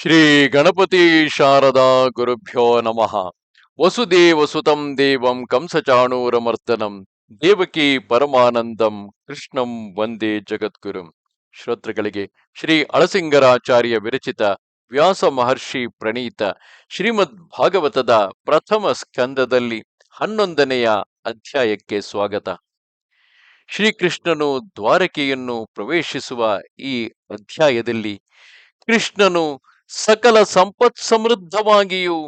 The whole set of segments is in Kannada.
ಶ್ರೀ ಗಣಪತಿ ಶಾರದಾ ಗುರುಭ್ಯೋ ನಮಃ. ವಸುದೇವ ಸುತಂ ದೇವಂ ಕಂಸಚಾಣೂರಮರ್ದನಂ. ದೇವಕಿ ಪರಮಾನಂದಂ. ಕೃಷ್ಣಂ ವಂದೇ ಜಗದ್ಗುರುಂ. ಶ್ರೋತೃಗಳಿಗೆ ಶ್ರೀ ಅಳಸಿಂಗರಾಚಾರ್ಯ ವಿರಚಿತ ವ್ಯಾಸ ಮಹರ್ಷಿ ಪ್ರಣೀತ ಶ್ರೀಮದ್ ಭಾಗವತದ ಪ್ರಥಮ ಸ್ಕಂದದಲ್ಲಿ ಹನ್ನೊಂದನೆಯ ಅಧ್ಯಾಯಕ್ಕೆ ಸ್ವಾಗತ. ಶ್ರೀಕೃಷ್ಣನು ದ್ವಾರಕೆಯನ್ನು ಪ್ರವೇಶಿಸುವ ಈ ಅಧ್ಯಾಯದಲ್ಲಿ ಕೃಷ್ಣನು ಸಕಲ ಸಂಪತ್ ಸಮೃದ್ಧವಾಗಿಯೂ,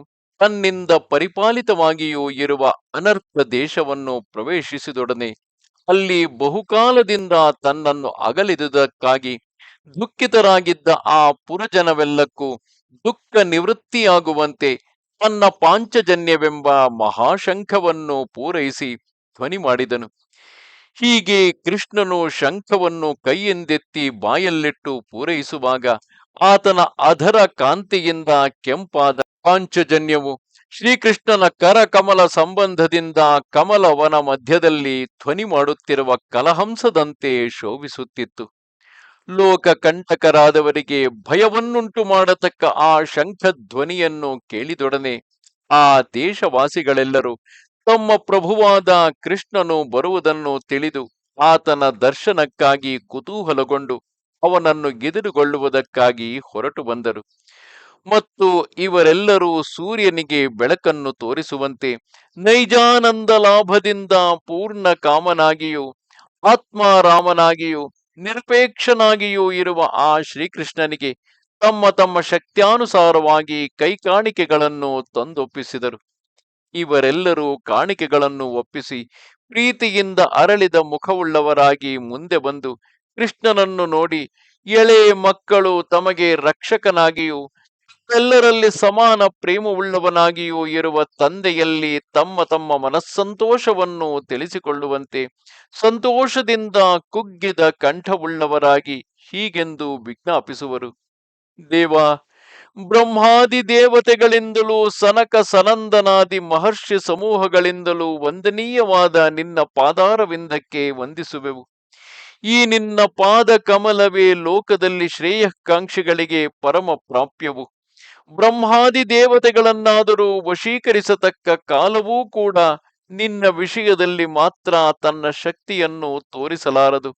ತನ್ನಿಂದ ಪರಿಪಾಲಿತವಾಗಿಯೂ ಇರುವ ಅನರ್ಥ ದೇಶವನ್ನು ಪ್ರವೇಶಿಸಿದೊಡನೆ, ಅಲ್ಲಿ ಬಹುಕಾಲದಿಂದ ತನ್ನನ್ನು ಅಗಲಿದುದಕ್ಕಾಗಿ ದುಃಖಿತರಾಗಿದ್ದ ಆ ಪುರಜನವೆಲ್ಲಕ್ಕೂ ದುಃಖ ನಿವೃತ್ತಿಯಾಗುವಂತೆ ತನ್ನ ಪಾಂಚಜನ್ಯವೆಂಬ ಮಹಾಶಂಖವನ್ನು ಪೂರೈಸಿ ಧ್ವನಿ ಮಾಡಿದನು. ಹೀಗೆ ಕೃಷ್ಣನು ಶಂಖವನ್ನು ಕೈಯಿಂದೆತ್ತಿ ಬಾಯಲ್ಲಿಟ್ಟು ಪೂರೈಸುವಾಗ ಆತನ ಅಧರ ಕಾಂತಿಯಿಂದ ಕೆಂಪಾದ ಪಾಂಚಜನ್ಯವು ಶ್ರೀಕೃಷ್ಣನ ಕರಕಮಲ ಸಂಬಂಧದಿಂದ ಕಮಲವನ ಮಧ್ಯದಲ್ಲಿ ಧ್ವನಿ ಮಾಡುತ್ತಿರುವ ಕಲಹಂಸದಂತೆ ಶೋಭಿಸುತ್ತಿತ್ತು. ಲೋಕ ಕಂಟಕರಾದವರಿಗೆ ಭಯವನ್ನುಂಟು ಮಾಡತಕ್ಕ ಆ ಶಂಖಧ್ವನಿಯನ್ನು ಕೇಳಿದೊಡನೆ ಆ ದೇಶವಾಸಿಗಳೆಲ್ಲರೂ ತಮ್ಮ ಪ್ರಭುವಾದ ಕೃಷ್ಣನು ಬರುವುದನ್ನು ತಿಳಿದು ಆತನ ದರ್ಶನಕ್ಕಾಗಿ ಕುತೂಹಲಗೊಂಡು ಅವನನ್ನು ಗೆದುರುಗೊಳ್ಳುವುದಕ್ಕಾಗಿ ಹೊರಟು ಬಂದರು. ಮತ್ತು ಇವರೆಲ್ಲರೂ ಸೂರ್ಯನಿಗೆ ಬೆಳಕನ್ನು ತೋರಿಸುವಂತೆ ನೈಜಾನಂದ ಲಾಭದಿಂದ ಪೂರ್ಣ ಕಾಮನಾಗಿಯೂ, ಆತ್ಮಾರಾಮನಾಗಿಯೂ, ನಿರ್ಪೇಕ್ಷನಾಗಿಯೂ ಇರುವ ಆ ಶ್ರೀಕೃಷ್ಣನಿಗೆ ತಮ್ಮ ತಮ್ಮ ಶಕ್ತ್ಯಾನುಸಾರವಾಗಿ ಕೈಕಾಣಿಕೆಗಳನ್ನು ತಂದೊಪ್ಪಿಸಿದರು. ಇವರೆಲ್ಲರೂ ಕಾಣಿಕೆಗಳನ್ನು ಒಪ್ಪಿಸಿ ಪ್ರೀತಿಯಿಂದ ಅರಳಿದ ಮುಖವುಳ್ಳವರಾಗಿ ಮುಂದೆ ಬಂದು ಕೃಷ್ಣನನ್ನು ನೋಡಿ ಎಳೆ ಮಕ್ಕಳು ತಮಗೆ ರಕ್ಷಕನಾಗಿಯೂ, ಎಲ್ಲರಲ್ಲಿ ಸಮಾನ ಪ್ರೇಮವುಳ್ಳವನಾಗಿಯೂ ಇರುವ ತಂದೆಯಲ್ಲಿ ತಮ್ಮ ತಮ್ಮ ಮನಸ್ಸಂತೋಷವನ್ನು ತಿಳಿಸಿಕೊಳ್ಳುವಂತೆ ಸಂತೋಷದಿಂದ ಕುಗ್ಗಿದ ಕಂಠವುಳ್ಳವರಾಗಿ ಹೀಗೆಂದು ವಿಜ್ಞಾಪಿಸುವರು. ದೇವ, ಬ್ರಹ್ಮಾದಿ ದೇವತೆಗಳಿಂದಲೂ ಸನಕ ಸನಂದನಾದಿ ಮಹರ್ಷಿ ಸಮೂಹಗಳಿಂದಲೂ ವಂದನೀಯವಾದ ನಿನ್ನ ಪಾದಾರವಿಂದಕ್ಕೆ ವಂದಿಸುವೆವು. ಈ ನಿನ್ನ ಪಾದ ಕಮಲವೇ ಲೋಕದಲ್ಲಿ ಶ್ರೇಯಕಾಂಕ್ಷಿಗಳಿಗೆ ಪರಮ ಪ್ರಾಪ್ಯವು ಬ್ರಹ್ಮಾದಿ ದೇವತೆಗಳನ್ನಾದರೂ ವಶೀಕರಿಸತಕ್ಕ ಕಾಲವೂ ಕೂಡ ನಿನ್ನ ವಿಷಯದಲ್ಲಿ ಮಾತ್ರ ತನ್ನ ಶಕ್ತಿಯನ್ನು ತೋರಿಸಲಾರದು.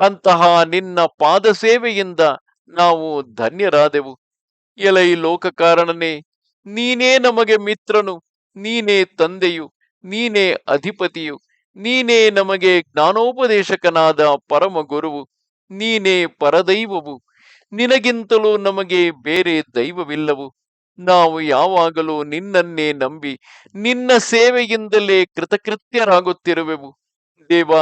ಅಂತಹ ನಿನ್ನ ಪಾದ ಸೇವೆಯಿಂದ ನಾವು ಧನ್ಯರಾದೆವು. ಎಲೈ ಲೋಕಕಾರಣನೇ, ನೀನೇ ನಮಗೆ ಮಿತ್ರನು, ನೀನೇ ತಂದೆಯು, ನೀನೇ ಅಧಿಪತಿಯು. ನೀನೇ ನಮಗೆ ಜ್ಞಾನೋಪದೇಶಕನಾದ ಪರಮ ಗುರುವು ನೀನೇ ಪರದೈವವು. ನಿನಗಿಂತಲೂ ನಮಗೆ ಬೇರೆ ದೈವವಿಲ್ಲವು. ನಾವು ಯಾವಾಗಲೂ ನಿನ್ನನ್ನೇ ನಂಬಿ, ನಿನ್ನ ಸೇವೆಯಿಂದಲೇ ಕೃತಕೃತ್ಯರಾಗುತ್ತಿರುವೆವು. ದೇವ,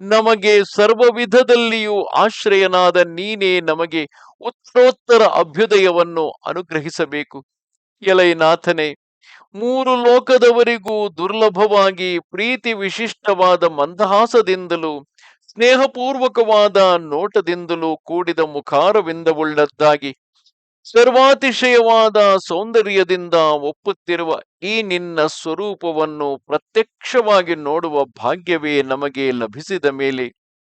ನಮಗೆ ಸರ್ವ ವಿಧದಲ್ಲಿಯೂ ಆಶ್ರಯನಾದ ನೀನೇ ನಮಗೆ ಉತ್ತರೋತ್ತರ ಅಭ್ಯುದಯವನ್ನು ಅನುಗ್ರಹಿಸಬೇಕು. ಎಲೈನಾಥನೇ ಮೂರು ಲೋಕದವರಿಗೂ ದುರ್ಲಭವಾಗಿ ಪ್ರೀತಿ ವಿಶಿಷ್ಟವಾದ ಮಂದಹಾಸದಿಂದಲೂ, ಸ್ನೇಹಪೂರ್ವಕವಾದ ನೋಟದಿಂದಲೂ ಕೂಡಿದ ಮುಖಾರವಿಂದವುಳ್ಳದ್ದಾಗಿ, ಸರ್ವಾತಿಶಯವಾದ ಸೌಂದರ್ಯದಿಂದ ಒಪ್ಪುತ್ತಿರುವ ಈ ನಿನ್ನ ಸ್ವರೂಪವನ್ನು ಪ್ರತ್ಯಕ್ಷವಾಗಿ ನೋಡುವ ಭಾಗ್ಯವೇ ನಮಗೆ ಲಭಿಸಿದ ಮೇಲೆ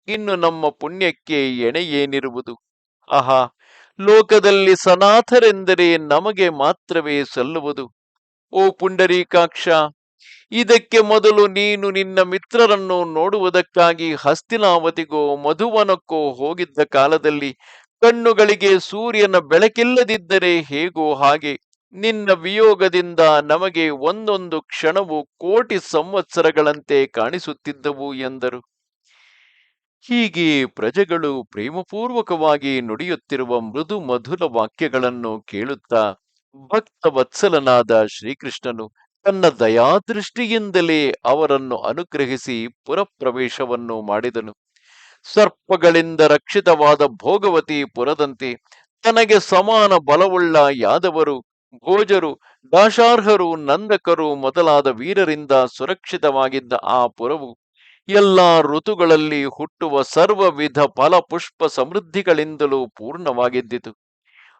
ಇನ್ನು ನಮ್ಮ ಪುಣ್ಯಕ್ಕೆ ಎಣೆಯೇನಿರುವುದು? ಆಹಾ, ಲೋಕದಲ್ಲಿ ಸನಾಥರೆಂದರೆ ನಮಗೆ ಮಾತ್ರವೇ ಸಲ್ಲುವುದು. ಓ ಪುಂಡರೀಕಾಕ್ಷ, ಇದಕ್ಕೆ ಮೊದಲು ನೀನು ನಿನ್ನ ಮಿತ್ರರನ್ನು ನೋಡುವುದಕ್ಕಾಗಿ ಹಸ್ತಿನಾವತಿಗೋ, ಮಧುವನಕ್ಕೋ ಹೋಗಿದ್ದ ಕಾಲದಲ್ಲಿ ಕಣ್ಣುಗಳಿಗೆ ಸೂರ್ಯನ ಬೆಳಕಿಲ್ಲದಿದ್ದರೆ ಹೇಗೋ ಹಾಗೆ ನಿನ್ನ ವಿಯೋಗದಿಂದ ನಮಗೆ ಒಂದೊಂದು ಕ್ಷಣವು ಕೋಟಿ ಸಂವತ್ಸರಗಳಂತೆ ಕಾಣಿಸುತ್ತಿದ್ದವು ಎಂದರು. ಹೀಗೆ ಪ್ರಜೆಗಳು ಪ್ರೇಮಪೂರ್ವಕವಾಗಿ ನುಡಿಯುತ್ತಿರುವ ಮೃದು ಮಧುರ ವಾಕ್ಯಗಳನ್ನು ಕೇಳುತ್ತಾ ಭಕ್ತ ವತ್ಸಲನಾದ ಶ್ರೀಕೃಷ್ಣನು ತನ್ನ ದಯಾದೃಷ್ಟಿಯಿಂದಲೇ ಅವರನ್ನು ಅನುಗ್ರಹಿಸಿ ಪುರಪ್ರವೇಶವನ್ನು ಮಾಡಿದನು. ಸರ್ಪಗಳಿಂದ ರಕ್ಷಿತವಾದ ಭೋಗವತಿ ಪುರದಂತೆ ತನಗೆ ಸಮಾನ ಬಲವುಳ್ಳ ಯಾದವರು, ಭೋಜರು, ದಾಶಾರ್ಹರು, ನಂದಕರು ಮೊದಲಾದ ವೀರರಿಂದ ಸುರಕ್ಷಿತವಾಗಿದ್ದ ಆ ಪುರವು ಎಲ್ಲಾ ಋತುಗಳಲ್ಲಿ ಹುಟ್ಟುವ ಸರ್ವವಿಧ ಫಲ ಪುಷ್ಪ ಸಮೃದ್ಧಿಗಳಿಂದಲೂ ಪೂರ್ಣವಾಗಿದ್ದಿತು.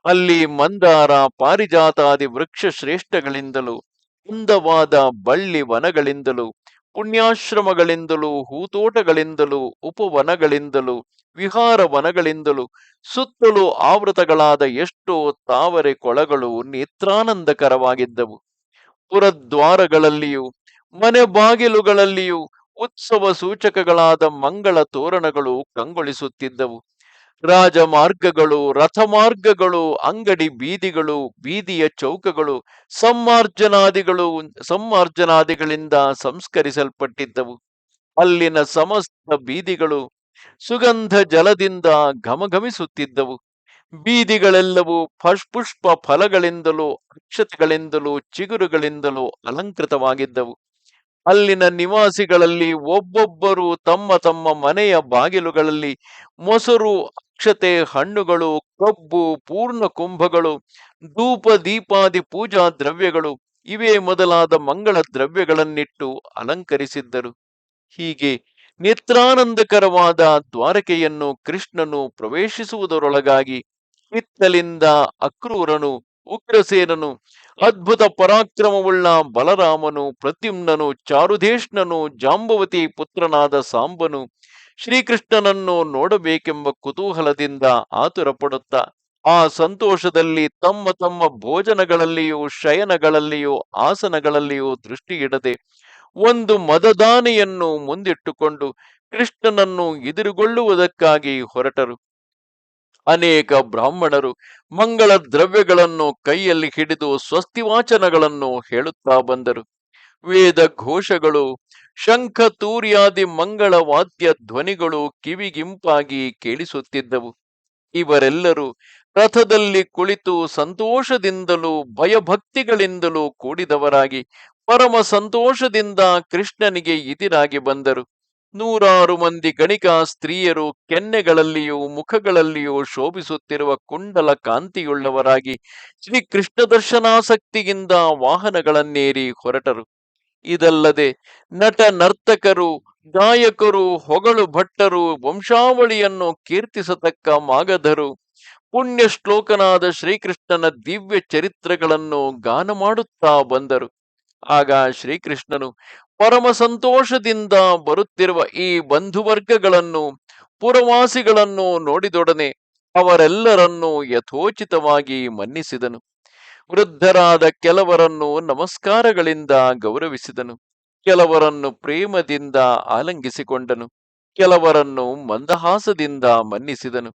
ಅಲ್ಲಿ ಮಂದಾರ ಪಾರಿಜಾತಾದಿ ವೃಕ್ಷ ಶ್ರೇಷ್ಠಗಳಿಂದಲೂ ಕುಂದವಾದ ಬಳ್ಳಿ ವನಗಳಿಂದಲೂ, ಪುಣ್ಯಾಶ್ರಮಗಳಿಂದಲೂ, ಹೂತೋಟಗಳಿಂದಲೂ, ಉಪವನಗಳಿಂದಲೂ, ವಿಹಾರ ವನಗಳಿಂದಲೂ, ಸುತ್ತಲೂ ಆವೃತಗಳಾದ ಎಷ್ಟೋ ತಾವರೆ ಕೊಳಗಳು ನೇತ್ರಾನಂದಕರವಾಗಿದ್ದವು. ಪುರದ್ವಾರಗಳಲ್ಲಿಯೂ, ಮನೆ ಬಾಗಿಲುಗಳಲ್ಲಿಯೂ, ಉತ್ಸವ ಸೂಚಕಗಳಾದ ಮಂಗಳ ತೋರಣಗಳು ಕಂಗೊಳಿಸುತ್ತಿದ್ದವು. ರಾಜಮಾರ್ಗಗಳು, ರಥಮಾರ್ಗಗಳು, ಅಂಗಡಿ ಬೀದಿಗಳು, ಬೀದಿಯ ಚೌಕಗಳು, ಸಮ್ಮಾರ್ಜನಾದಿಗಳು, ಸಮ್ಮಾರ್ಜನಾದಿಗಳಿಂದ ಸಂಸ್ಕರಿಸಲ್ಪಟ್ಟಿದ್ದವು. ಅಲ್ಲಿನ ಸಮಸ್ತ ಬೀದಿಗಳು ಸುಗಂಧ ಜಲದಿಂದ ಘಮಘಮಿಸುತ್ತಿದ್ದವು. ಬೀದಿಗಳೆಲ್ಲವೂ ಪುಷ್ಪ ಫಲಗಳಿಂದಲೂ, ಅಕ್ಷತೆಗಳಿಂದಲೂ, ಚಿಗುರುಗಳಿಂದಲೂ ಅಲಂಕೃತವಾಗಿದ್ದವು. ಅಲ್ಲಿನ ನಿವಾಸಿಗಳಲ್ಲಿ ಒಬ್ಬೊಬ್ಬರು ತಮ್ಮ ತಮ್ಮ ಮನೆಯ ಬಾಗಿಲುಗಳಲ್ಲಿ ಮೊಸರು ಅಕ್ಷತೆ ಹಣ್ಣುಗಳು, ಕಬ್ಬು, ಪೂರ್ಣ ಕುಂಭಗಳು, ಧೂಪ, ದೀಪಾದಿ ಪೂಜಾ ದ್ರವ್ಯಗಳು, ಇವೇ ಮೊದಲಾದ ಮಂಗಳ ದ್ರವ್ಯಗಳನ್ನಿಟ್ಟು ಅಲಂಕರಿಸಿದ್ದರು. ಹೀಗೆ ನೇತ್ರಾನಂದಕರವಾದ ದ್ವಾರಕೆಯನ್ನು ಕೃಷ್ಣನು ಪ್ರವೇಶಿಸುವುದರೊಳಗಾಗಿ ಹಿತ್ತಲಿಂದ ಅಕ್ರೂರನು, ಉಗ್ರಸೇನನು, ಅದ್ಭುತ ಪರಾಕ್ರಮವುಳ್ಳ ಬಲರಾಮನು, ಪ್ರದ್ಯುಮ್ನನು, ಚಾರುಧೇಷ್ಣನು, ಜಾಂಬವತಿ ಪುತ್ರನಾದ ಸಾಂಬನು ಶ್ರೀಕೃಷ್ಣನನ್ನು ನೋಡಬೇಕೆಂಬ ಕುತೂಹಲದಿಂದ ಆತುರ ಆ ಸಂತೋಷದಲ್ಲಿ ತಮ್ಮ ತಮ್ಮ ಭೋಜನಗಳಲ್ಲಿಯೂ, ಶಯನಗಳಲ್ಲಿಯೂ, ಆಸನಗಳಲ್ಲಿಯೂ ದೃಷ್ಟಿಯಿಡದೆ ಒಂದು ಮದದಾನೆಯನ್ನು ಮುಂದಿಟ್ಟುಕೊಂಡು ಕೃಷ್ಣನನ್ನು ಎದುರುಗೊಳ್ಳುವುದಕ್ಕಾಗಿ ಹೊರಟರು. ಅನೇಕ ಬ್ರಾಹ್ಮಣರು ಮಂಗಳ ದ್ರವ್ಯಗಳನ್ನು ಕೈಯಲ್ಲಿ ಹಿಡಿದು ಸ್ವಸ್ತಿವಾಚನಗಳನ್ನು ಹೇಳುತ್ತಾ ಬಂದರು. ವೇದ ಘೋಷಗಳು ಶಂಖ ತೂರ್ಯಾದಿ ಮಂಗಳ ವಾದ್ಯ ಧ್ವನಿಗಳು ಕಿವಿಗಿಂಪಾಗಿ ಕೇಳಿಸುತ್ತಿದ್ದವು. ಇವರೆಲ್ಲರೂ ರಥದಲ್ಲಿ ಕುಳಿತು ಸಂತೋಷದಿಂದಲೂ ಭಯಭಕ್ತಿಗಳಿಂದಲೂ ಕೂಡಿದವರಾಗಿ ಪರಮ ಸಂತೋಷದಿಂದ ಕೃಷ್ಣನಿಗೆ ಇದಿರಾಗಿ ಬಂದರು. ನೂರಾರು ಮಂದಿ ಗಣಿಕಾ ಸ್ತ್ರೀಯರು ಕೆನ್ನೆಗಳಲ್ಲಿಯೂ ಮುಖಗಳಲ್ಲಿಯೂ ಶೋಭಿಸುತ್ತಿರುವ ಕುಂಡಲ ಕಾಂತಿಯುಳ್ಳವರಾಗಿ ಶ್ರೀ ಕೃಷ್ಣ ದರ್ಶನಾಸಕ್ತಿಯಿಂದ ವಾಹನಗಳನ್ನೇರಿ ಹೊರಟರು. ಇದಲ್ಲದೆ ನಟ ನರ್ತಕರು, ಗಾಯಕರು, ಹೊಗಳು ಭಟ್ಟರು, ವಂಶಾವಳಿಯನ್ನು ಕೀರ್ತಿಸತಕ್ಕ ಮಾಗಧರು, ಪುಣ್ಯ ಶ್ಲೋಕನಾದ ಶ್ರೀಕೃಷ್ಣನ ದಿವ್ಯ ಚರಿತ್ರೆಗಳನ್ನು ಗಾನ ಮಾಡುತ್ತಾ ಬಂದರು. ಆಗ ಶ್ರೀಕೃಷ್ಣನು ಪರಮ ಸಂತೋಷದಿಂದ ಬರುತ್ತಿರುವ ಈ ಬಂಧುವರ್ಗಗಳನ್ನು, ಪುರವಾಸಿಗಳನ್ನು ನೋಡಿದೊಡನೆ ಅವರೆಲ್ಲರನ್ನೂ ಯಥೋಚಿತವಾಗಿ ಮನ್ನಿಸಿದನು. ವೃದ್ಧರಾದ ಕೆಲವರನ್ನು ನಮಸ್ಕಾರಗಳಿಂದ ಗೌರವಿಸಿದನು. ಕೆಲವರನ್ನು ಪ್ರೇಮದಿಂದ ಆಲಂಗಿಸಿಕೊಂಡನು. ಕೆಲವರನ್ನು ಮಂದಹಾಸದಿಂದ ಮನ್ನಿಸಿದನು.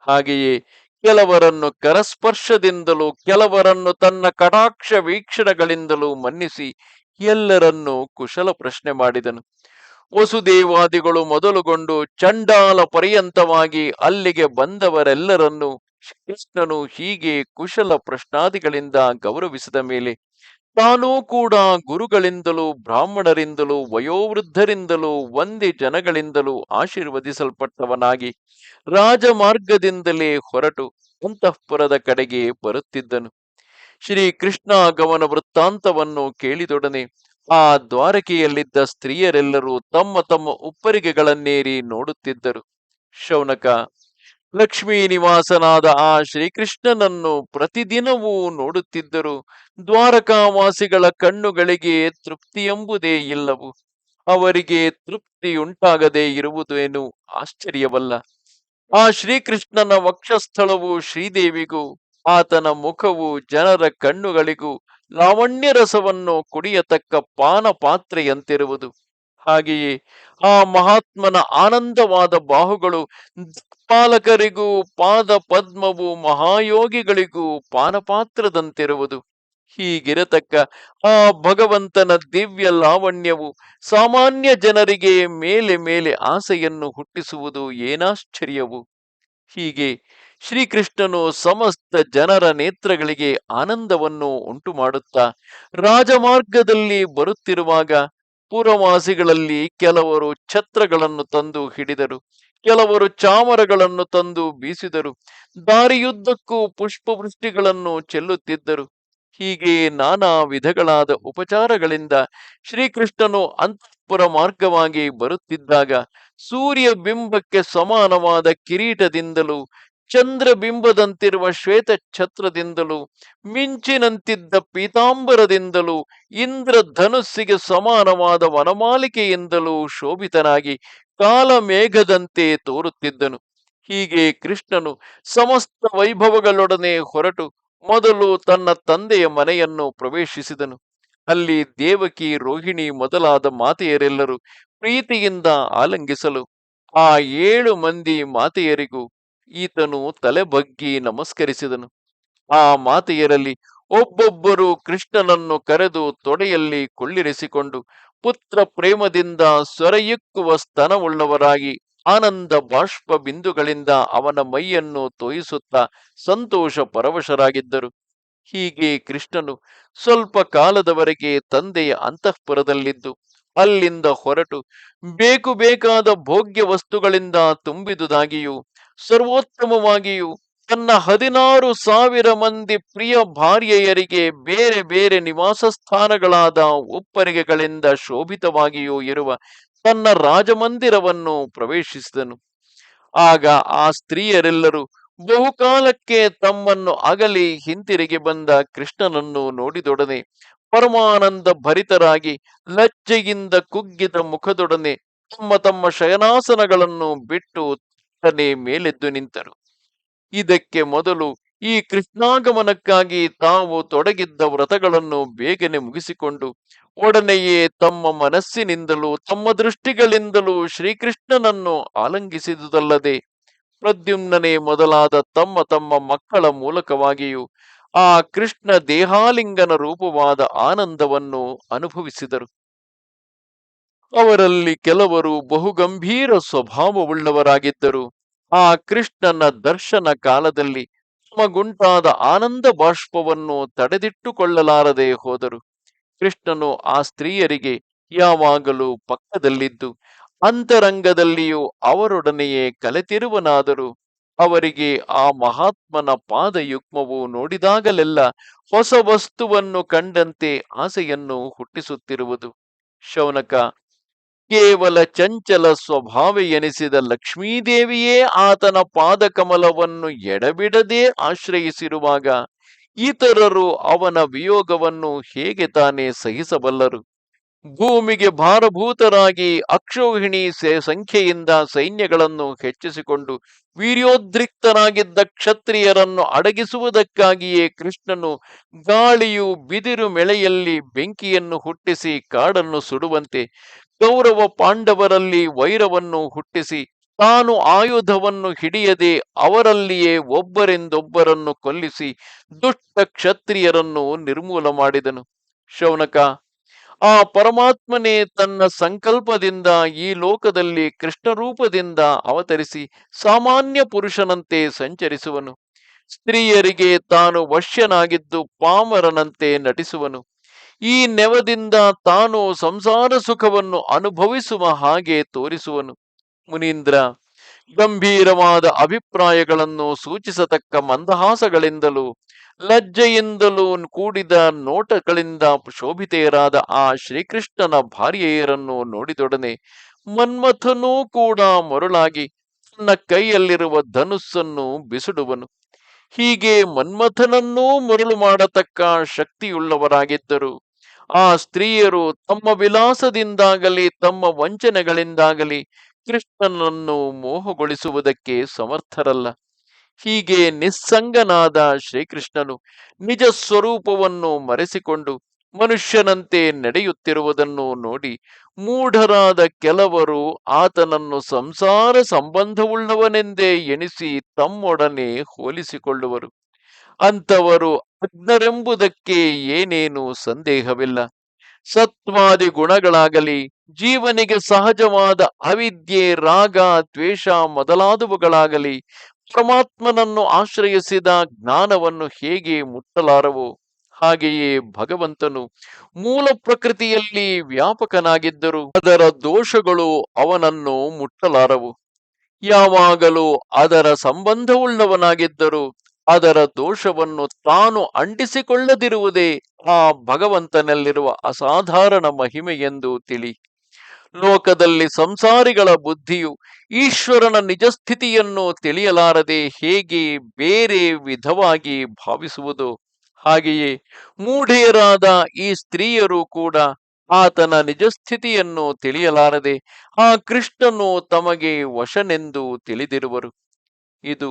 ಹಾಗೆಯೇ ಕೆಲವರನ್ನು ಕರಸ್ಪರ್ಶದಿಂದಲೂ, ಕೆಲವರನ್ನು ತನ್ನ ಕಟಾಕ್ಷ ವೀಕ್ಷಣಗಳಿಂದಲೂ ಮನ್ನಿಸಿ ಎಲ್ಲರನ್ನೂ ಕುಶಲ ಪ್ರಶ್ನೆ ಮಾಡಿದನು. ವಸುದೇವಾದಿಗಳು ಮೊದಲುಗೊಂಡು ಚಂಡಾಲ ಪರ್ಯಂತವಾಗಿ ಅಲ್ಲಿಗೆ ಬಂದವರೆಲ್ಲರನ್ನು ಕೃಷ್ಣನು ಹೀಗೆ ಕುಶಲ ಪ್ರಶ್ನಾದಿಗಳಿಂದ ಗೌರವಿಸಿದ ಮೇಲೆ ತಾನೂ ಕೂಡ ಗುರುಗಳಿಂದಲೂ, ಬ್ರಾಹ್ಮಣರಿಂದಲೂ, ವಯೋವೃದ್ಧರಿಂದಲೂ ಒಂದೇ ಜನಗಳಿಂದಲೂ ಆಶೀರ್ವದಿಸಲ್ಪಟ್ಟವನಾಗಿ ರಾಜಮಾರ್ಗದಿಂದಲೇ ಹೊರಟು ಅಂತಃಪುರದ ಕಡೆಗೆ ಬರುತ್ತಿದ್ದನು. ಶ್ರೀ ಕೃಷ್ಣಾಗಮನ ವೃತ್ತಾಂತವನ್ನು ಕೇಳಿದೊಡನೆ ಆ ದ್ವಾರಕೆಯಲ್ಲಿದ್ದ ಸ್ತ್ರೀಯರೆಲ್ಲರೂ ತಮ್ಮ ತಮ್ಮ ಉಪ್ಪರಿಗೆಗಳನ್ನೇರಿ ನೋಡುತ್ತಿದ್ದರು. ಶೌನಕ ಲಕ್ಷ್ಮೀ ನಿವಾಸನಾದ ಆ ಶ್ರೀಕೃಷ್ಣನನ್ನು ಪ್ರತಿದಿನವೂ ನೋಡುತ್ತಿದ್ದರು. ದ್ವಾರಕಾವಾಸಿಗಳ ಕಣ್ಣುಗಳಿಗೆ ತೃಪ್ತಿಯೆಂಬುದೇ ಇಲ್ಲವು. ಅವರಿಗೆ ತೃಪ್ತಿಯುಂಟಾಗದೇ ಇರುವುದೇನು ಆಶ್ಚರ್ಯವಲ್ಲ. ಆ ಶ್ರೀಕೃಷ್ಣನ ವಕ್ಷಸ್ಥಳವು ಶ್ರೀದೇವಿಗೂ, ಆತನ ಮುಖವು ಜನರ ಕಣ್ಣುಗಳಿಗೂ ಲಾವಣ್ಯ ರಸವನ್ನು ಕುಡಿಯತಕ್ಕ ಪಾನ ಪಾತ್ರೆಯಂತಿರುವುದು ಹಾಗೆಯೇ ಆ ಮಹಾತ್ಮನ ಆನಂದವಾದ ಬಾಹುಗಳು ಪಾಲಕರಿಗೂ, ಪಾದ ಪದ್ಮವು ಮಹಾಯೋಗಿಗಳಿಗೂ ಪಾನಪಾತ್ರದಂತಿರುವುದು. ಹೀಗಿರತಕ್ಕ ಆ ಭಗವಂತನ ದಿವ್ಯ ಲಾವಣ್ಯವು ಸಾಮಾನ್ಯ ಜನರಿಗೆ ಮೇಲೆ ಮೇಲೆ ಆಸೆಯನ್ನು ಹುಟ್ಟಿಸುವುದು ಏನಾಶ್ಚರ್ಯವು. ಹೀಗೆ ಶ್ರೀಕೃಷ್ಣನು ಸಮಸ್ತ ಜನರ ನೇತ್ರಗಳಿಗೆ ಆನಂದವನ್ನು ಉಂಟು ಮಾಡುತ್ತಾ ರಾಜಮಾರ್ಗದಲ್ಲಿ ಬರುತ್ತಿರುವಾಗ ಪುರವಾಸಿಗಳಲ್ಲಿ ಕೆಲವರು ಛತ್ರಗಳನ್ನು ತಂದು ಹಿಡಿದರು, ಕೆಲವರು ಚಾಮರಗಳನ್ನು ತಂದು ಬೀಸಿದರು, ದಾರಿಯುದ್ದಕ್ಕೂ ಪುಷ್ಪವೃಷ್ಟಿಗಳನ್ನು ಚೆಲ್ಲುತ್ತಿದ್ದರು. ಹೀಗೆ ನಾನಾ ವಿಧಗಳಾದ ಉಪಚಾರಗಳಿಂದ ಶ್ರೀಕೃಷ್ಣನು ಅಂತಃಪುರ ಮಾರ್ಗವಾಗಿ ಬರುತ್ತಿದ್ದಾಗ ಸೂರ್ಯ ಬಿಂಬಕ್ಕೆ ಸಮಾನವಾದ ಕಿರೀಟದಿಂದಲೂ ಚಂದ್ರಬಿಂಬದಂತಿರುವ ಶ್ವೇತ ಛತ್ರದಿಂದಲೂ ಮಿಂಚಿನಂತಿದ್ದ ಪೀತಾಂಬರದಿಂದಲೂ ಇಂದ್ರ ಧನುಸ್ಸಿಗೆ ಸಮಾನವಾದ ವನಮಾಲಿಕೆಯಿಂದಲೂ ಶೋಭಿತನಾಗಿ ಕಾಲಮೇಘದಂತೆ ತೋರುತ್ತಿದ್ದನು. ಹೀಗೆ ಕೃಷ್ಣನು ಸಮಸ್ತ ವೈಭವಗಳೊಡನೆ ಹೊರಟು ಮೊದಲು ತನ್ನ ತಂದೆಯ ಮನೆಯನ್ನು ಪ್ರವೇಶಿಸಿದನು. ಅಲ್ಲಿ ದೇವಕಿ, ರೋಹಿಣಿ ಮೊದಲಾದ ಮಾತೆಯರೆಲ್ಲರೂ ಪ್ರೀತಿಯಿಂದ ಆಲಂಗಿಸಲು ಆ ಏಳು ಮಂದಿ ಮಾತೆಯರಿಗೂ ಈತನು ತಲೆ ಬಗ್ಗಿ ನಮಸ್ಕರಿಸಿದನು. ಆ ಮಾತೆಯರಲ್ಲಿ ಒಬ್ಬೊಬ್ಬರು ಕೃಷ್ಣನನ್ನು ಕರೆದು ತೊಡೆಯಲ್ಲಿ ಕೊಳ್ಳಿರಿಸಿಕೊಂಡು, ಪುತ್ರ ಪ್ರೇಮದಿಂದ ಸೊರೆಯುಕ್ಕುವ ಸ್ತನವುಳ್ಳವರಾಗಿ, ಆನಂದ ಬಾಷ್ಪ ಬಿಂದುಗಳಿಂದ ಅವನ ಮೈಯನ್ನು ತೋಯಿಸುತ್ತಾ ಸಂತೋಷ ಪರವಶರಾಗಿದ್ದರು. ಹೀಗೆ ಕೃಷ್ಣನು ಸ್ವಲ್ಪ ಕಾಲದವರೆಗೆ ತಂದೆಯ ಅಂತಃಪುರದಲ್ಲಿದ್ದು, ಅಲ್ಲಿಂದ ಹೊರಟು, ಬೇಕು ಬೇಕಾದ ಭೋಗ್ಯ ವಸ್ತುಗಳಿಂದ ತುಂಬಿದುದಾಗಿಯೂ ಸರ್ವೋತ್ತಮವಾಗಿಯೂ ತನ್ನ ಹದಿನಾರು ಸಾವಿರ ಮಂದಿ ಪ್ರಿಯ ಭಾರ್ಯೆಯರಿಗೆ ಬೇರೆ ಬೇರೆ ನಿವಾಸ ಸ್ಥಾನಗಳಾದ ಒಪ್ಪರಿಗೆಗಳಿಂದ ಶೋಭಿತವಾಗಿಯೂ ಇರುವ ತನ್ನ ರಾಜಮಂದಿರವನ್ನು ಪ್ರವೇಶಿಸಿದನು. ಆಗ ಆ ಸ್ತ್ರೀಯರೆಲ್ಲರೂ ಬಹುಕಾಲಕ್ಕೆ ತಮ್ಮನ್ನು ಅಗಲಿ ಹಿಂತಿರುಗಿ ಬಂದ ಕೃಷ್ಣನನ್ನು ನೋಡಿದೊಡನೆ ಪರಮಾನಂದ ಭರಿತರಾಗಿ ಲಜ್ಜೆಯಿಂದ ಕುಗ್ಗಿದ ಮುಖದೊಡನೆ ತಮ್ಮ ತಮ್ಮ ಶಯನಾಸನಗಳನ್ನು ಬಿಟ್ಟು ತಟ್ಟನೆ ಮೇಲೆದ್ದು ನಿಂತರು. ಇದಕ್ಕೆ ಮೊದಲು ಈ ಕೃಷ್ಣಾಗಮನಕ್ಕಾಗಿ ತಾವು ತೊಡಗಿದ್ದ ವ್ರತಗಳನ್ನು ಬೇಗನೆ ಮುಗಿಸಿಕೊಂಡು ಒಡನೆಯೇ ತಮ್ಮ ಮನಸ್ಸಿನಿಂದಲೂ ತಮ್ಮ ದೃಷ್ಟಿಗಳಿಂದಲೂ ಶ್ರೀಕೃಷ್ಣನನ್ನು ಆಲಂಗಿಸಿದುದಲ್ಲದೆ ಪ್ರದ್ಯುಮ್ನನೇ ಮೊದಲಾದ ತಮ್ಮ ತಮ್ಮ ಮಕ್ಕಳ ಮೂಲಕವಾಗಿಯೂ ಆ ಕೃಷ್ಣ ದೇಹಾಲಿಂಗನ ರೂಪವಾದ ಆನಂದವನ್ನು ಅನುಭವಿಸಿದರು. ಅವರಲ್ಲಿ ಕೆಲವರು ಬಹುಗಂಭೀರ ಸ್ವಭಾವವುಳ್ಳವರಾಗಿದ್ದರು. ಆ ಕೃಷ್ಣನ ದರ್ಶನ ಕಾಲದಲ್ಲಿ ತಮಗುಂಟಾದ ಆನಂದ ಬಾಷ್ಪವನ್ನು ತಡೆದಿಟ್ಟುಕೊಳ್ಳಲಾರದೆ ಹೋದರು. ಕೃಷ್ಣನು ಆ ಸ್ತ್ರೀಯರಿಗೆ ಯಾವಾಗಲೂ ಪಕ್ಕದಲ್ಲಿದ್ದು, ಅಂತರಂಗದಲ್ಲಿಯೂ ಅವರೊಡನೆಯೇ ಕಲೆತಿರುವನಾದರೂ. ಅವರಿಗೆ ಆ ಮಹಾತ್ಮನ ಪಾದಯುಗ್ಮವು ನೋಡಿದಾಗಲೆಲ್ಲ ಹೊಸ ವಸ್ತುವನ್ನು ಕಂಡಂತೆ ಆಸೆಯನ್ನು ಹುಟ್ಟಿಸುತ್ತಿರುವುದು. ಶೌನಕ ಕೇವಲ ಚಂಚಲ ಸ್ವಭಾವ ಎನಿಸಿದ ಲಕ್ಷ್ಮೀದೇವಿಯೇ ಆತನ ಪಾದಕಮಲವನ್ನು ಎಡಬಿಡದೆ ಆಶ್ರಯಿಸಿರುವಾಗ ಇತರರು ಅವನ ವಿಯೋಗವನ್ನು ಹೇಗೆ ತಾನೇ ಸಹಿಸಬಲ್ಲರು? ಭೂಮಿಗೆ ಭಾರಭೂತರಾಗಿ ಅಕ್ಷೋಹಿಣಿ ಸಂಖ್ಯೆಯಿಂದ ಸೈನ್ಯಗಳನ್ನು ಹೆಚ್ಚಿಸಿಕೊಂಡು ವೀರ್ಯೋದ್ರಿಕ್ತರಾಗಿದ್ದ ಕ್ಷತ್ರಿಯರನ್ನು ಅಡಗಿಸುವುದಕ್ಕಾಗಿಯೇ ಕೃಷ್ಣನು ಗಾಳಿಯು ಬಿದಿರು ಮೆಳೆಯಲ್ಲಿ ಬೆಂಕಿಯನ್ನು ಹುಟ್ಟಿಸಿ ಕಾಡನ್ನು ಸುಡುವಂತೆ ಕೌರವ ಪಾಂಡವರಲ್ಲಿ ವೈರವನ್ನು ಹುಟ್ಟಿಸಿ, ತಾನು ಆಯುಧವನ್ನು ಹಿಡಿಯದೆ ಅವರಲ್ಲಿಯೇ ಒಬ್ಬರಿಂದೊಬ್ಬರನ್ನು ಕೊಲ್ಲಿಸಿ ದುಷ್ಟ ಕ್ಷತ್ರಿಯರನ್ನು ನಿರ್ಮೂಲ ಮಾಡಿದನು. ಶೌನಕ, ಆ ಪರಮಾತ್ಮನೇ ತನ್ನ ಸಂಕಲ್ಪದಿಂದ ಈ ಲೋಕದಲ್ಲಿ ಕೃಷ್ಣ ರೂಪದಿಂದ ಅವತರಿಸಿ ಸಾಮಾನ್ಯ ಪುರುಷನಂತೆ ಸಂಚರಿಸುವನು. ಸ್ತ್ರೀಯರಿಗೆ ತಾನು ವಶ್ಯನಾಗಿದ್ದು ಪಾಮರನಂತೆ ನಟಿಸುವನು. ಈ ನೆವದಿಂದ ತಾನು ಸಂಸಾರ ಸುಖವನ್ನು ಅನುಭವಿಸುವ ಹಾಗೆ ತೋರಿಸುವನು. ಮುನೀಂದ್ರ, ಗಂಭೀರವಾದ ಅಭಿಪ್ರಾಯಗಳನ್ನು ಸೂಚಿಸತಕ್ಕ ಮಂದಹಾಸಗಳಿಂದಲೂ, ಲಜ್ಜೆಯಿಂದಲೂ ಕೂಡಿದ ನೋಟಗಳಿಂದ ಶೋಭಿತೆಯರಾದ ಆ ಶ್ರೀಕೃಷ್ಣನ ಭಾರ್ಯೆಯರನ್ನು ನೋಡಿದೊಡನೆ ಮನ್ಮಥನೂ ಕೂಡ ಮರುಳಾಗಿ ತನ್ನ ಕೈಯಲ್ಲಿರುವ ಧನುಸ್ಸನ್ನು ಬಿಸಿಡುವನು. ಹೀಗೆ ಮನ್ಮಥನನ್ನೂ ಮರುಳು ಮಾಡತಕ್ಕ ಶಕ್ತಿಯುಳ್ಳವರಾಗಿದ್ದರು. ಆ ಸ್ತ್ರೀಯರು ತಮ್ಮ ವಿಲಾಸದಿಂದಾಗಲಿ, ತಮ್ಮ ವಂಚನೆಗಳಿಂದಾಗಲಿ ಕೃಷ್ಣನನ್ನು ಮೋಹಗೊಳಿಸುವುದಕ್ಕೆ ಸಮರ್ಥರಲ್ಲ. ಹೀಗೆ ನಿಸ್ಸಂಗನಾದ ಶ್ರೀಕೃಷ್ಣನು ನಿಜ ಸ್ವರೂಪವನ್ನು ಮರೆಸಿಕೊಂಡು ಮನುಷ್ಯನಂತೆ ನಡೆಯುತ್ತಿರುವುದನ್ನು ನೋಡಿ ಮೂಢರಾದ ಕೆಲವರು ಆತನನ್ನು ಸಂಸಾರ ಸಂಬಂಧವುಳ್ಳವನೆಂದೇ ಎಣಿಸಿ ತಮ್ಮೊಡನೆ ಹೋಲಿಸಿಕೊಳ್ಳುವರು. ಅಂಥವರು ಅಗ್ನರೆಂಬುದಕ್ಕೆ ಏನೇನು ಸಂದೇಹವಿಲ್ಲ. ಸತ್ವಾದಿ ಗುಣಗಳಾಗಲಿ, ಜೀವನಿಗೆ ಸಹಜವಾದ ಅವಿದ್ಯೆ, ರಾಗ, ದ್ವೇಷ ಮೊದಲಾದವುಗಳಾಗಲಿ, ಪರಮಾತ್ಮನನ್ನು ಆಶ್ರಯಿಸಿದ ಜ್ಞಾನವನ್ನು ಹೇಗೆ ಮುಟ್ಟಲಾರವು? ಹಾಗೆಯೇ ಭಗವಂತನು ಮೂಲ ಪ್ರಕೃತಿಯಲ್ಲಿ ವ್ಯಾಪಕನಾಗಿದ್ದರು ಅದರ ದೋಷಗಳು ಅವನನ್ನು ಮುಟ್ಟಲಾರವು. ಯಾವಾಗಲೂ ಅದರ ಸಂಬಂಧವುಳ್ಳವನಾಗಿದ್ದರು ಅದರ ದೋಷವನ್ನು ತಾನು ಅಂಟಿಸಿಕೊಳ್ಳದಿರುವುದೇ ಆ ಭಗವಂತನಲ್ಲಿರುವ ಅಸಾಧಾರಣ ಮಹಿಮೆ ಎಂದು ತಿಳಿ. ಲೋಕದಲ್ಲಿ ಸಂಸಾರಿಗಳ ಬುದ್ಧಿಯು ಈಶ್ವರನ ನಿಜಸ್ಥಿತಿಯನ್ನು ತಿಳಿಯಲಾರದೆ ಹೇಗೆ ಬೇರೆ ವಿಧವಾಗಿ ಭಾವಿಸುವುದು? ಹಾಗೆಯೇ ಮೂಢೆಯರಾದ ಈ ಸ್ತ್ರೀಯರು ಕೂಡ ಆತನ ನಿಜಸ್ಥಿತಿಯನ್ನು ತಿಳಿಯಲಾರದೆ ಆ ಕೃಷ್ಣನು ತಮಗೆ ವಶನೆಂದು ತಿಳಿದಿರುವರು. ಇದು